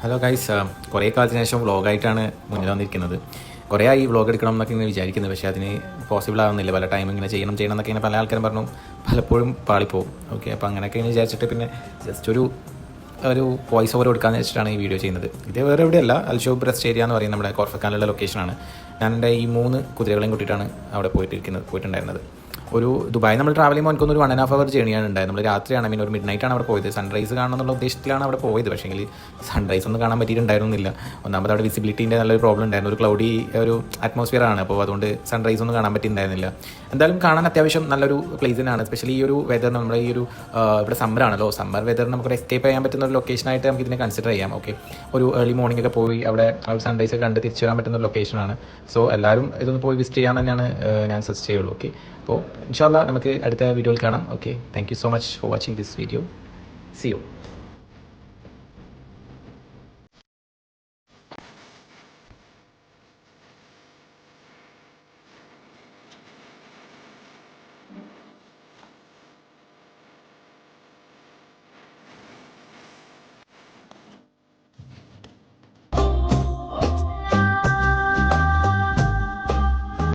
Hello guys കുറേ കാലത്തിന് ശേഷം വ്ളോഗായിട്ടാണ് മുന്നിൽ വന്നിരിക്കുന്നത്. കുറേ ആയി വ്ളോഗ് എടുക്കണം എന്നൊക്കെ ഇങ്ങനെ വിചാരിക്കുന്നത് പക്ഷേ അതിന് പോസിബിൾ ആവുന്നില്ല. പല ടൈം ഇങ്ങനെ ചെയ്യണം ചെയ്യണം എന്നൊക്കെ ഇങ്ങനെ പല ആൾക്കാരും പറഞ്ഞു. പലപ്പോഴും പാളിപ്പോവും. ഓക്കെ അപ്പോൾ അങ്ങനെയൊക്കെ ഇങ്ങനെ വിചാരിച്ചിട്ട് പിന്നെ ജസ്റ്റ് ഒരു ഒരു വോയിസ് ഓവർ കൊടുക്കാമെന്ന് വെച്ചിട്ടാണ് ഈ വീഡിയോ ചെയ്യുന്നത്. ഇത് വേറെ എവിടെയല്ല അൽഷോബ് റെസ്റ്റ് ഏരിയ എന്ന് പറയുന്നത് നമ്മുടെ കോർഫക്കാലുള്ള ലൊക്കേഷനാണ് ഞാൻ എന്റെ ഈ മൂന്ന് കുതിരകളെയും കൂട്ടിയിട്ടാണ് അവിടെ പോയിട്ടിരിക്കുന്നത് പോയിട്ടുണ്ടായിരുന്നത്. ഒരു ദുബായ് നമ്മൾ ട്രാവൽ ചെയ്യുമ്പോൾ എനിക്കൊന്ന് ഒരു വൺ ആൻഡ് ഹാഫ് അവർ ജേണിയാണ് ഉണ്ടായത്. നമ്മൾ രാത്രിയാണ് മീൻ ഒരു മിഡ് നൈറ്റ് ആണ് അവിടെ പോയത്. സൺറൈസ് കാണണം എന്നുള്ള ഉദ്ദേശത്തിലാണ് അവിടെ പോയത്. പക്ഷേ സൺറൈസ് ഒന്നും കാണാൻ പറ്റിയിട്ടുണ്ടായിരുന്നില്ല. ഒന്നാമത് അവിടെ വിസിബിലിറ്റീന്റെ നല്ലൊരു പ്രോബ്ലം ഉണ്ടായിരുന്നു. ഒരു ക്ലൗഡി ഒരു അറ്റ്മോസ്ഫിയർ ആണ്. അപ്പോൾ അതുകൊണ്ട് സൺറൈസ് ഒന്നും കാണാൻ പറ്റിയിട്ടുണ്ടായിരുന്നില്ല. എന്തായാലും കാണാൻ അത്യാവശ്യം നല്ലൊരു പ്ലേസ് തന്നെയാണ്. സ്പെഷ്യലി ഈ ഒരു വെതർ നമ്മുടെ ഈ ഒരു ഇവിടെ സമ്മർ ആണല്ലോ. സമ്മർ വെതർ നമുക്ക് എസ്കേപ്പ് ചെയ്യാൻ പറ്റുന്ന ഒരു ലൊക്കേഷൻ ആയിട്ട് നമുക്ക് ഇതിനെ കൺസിഡർ ചെയ്യാം. ഓക്കെ ഒരു ഏർലി മോർണിംഗ് ഒക്കെ പോയി അവിടെ സൺറൈസ് കണ്ട് തിരിച്ചു വരാൻ പറ്റുന്ന ലൊക്കേഷനാണ് സോ എല്ലാവരും ഇതൊന്ന് പോയി വിസിറ്റ് ചെയ്യാൻ തന്നെയാണ് ഞാൻ സജസ്റ്റ് ചെയ്യുള്ളൂ. ഓക്കെ അപ്പോൾ ഇൻഷാല്ല നമുക്ക് അടുത്ത വീഡിയോയിൽ കാണാം. Okay thank so much for watching this video see you